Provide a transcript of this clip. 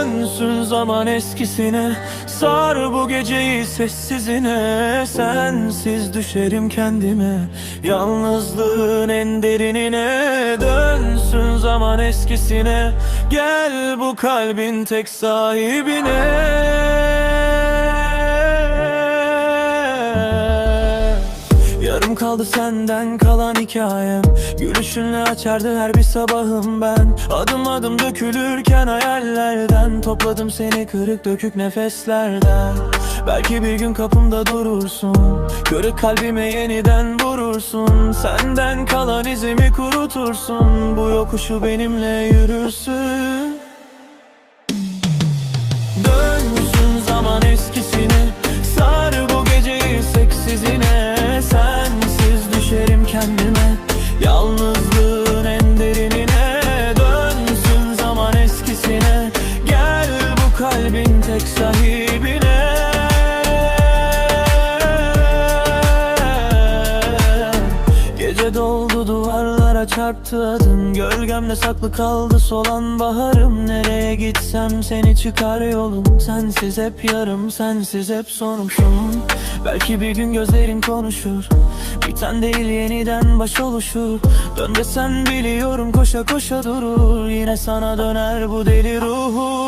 Dönsün zaman eskisine Sar bu geceyi sessizine. Sensiz düşerim kendime Yalnızlığın en derinine. Dönsün zaman eskisine Gel bu kalbin tek sahibine Yarım kaldı senden kalan hikayem. Gülüşünle açardı her bir sabahım ben. Adım adım dökülürken hayallerden Topladım seni kırık dökük nefeslerden. Belki bir gün kapımda durursun Kırık kalbime yeniden vurursun. Senden kalan izimi kurutursun Bu yokuşu benimle yürürsün Sensiz düşerim kendime. Yalnızlığın Doldu duvarlara çarptı adın Gölgemde saklı kaldı solan baharım. Nereye gitsem seni çıkar yolum. Sensiz hep yarım sensiz hep sonumsun Belki bir gün gözlerin konuşur. Biten değil yeniden baş oluşur Dön desen biliyorum koşa koşa durur. Yine sana döner bu deli ruhum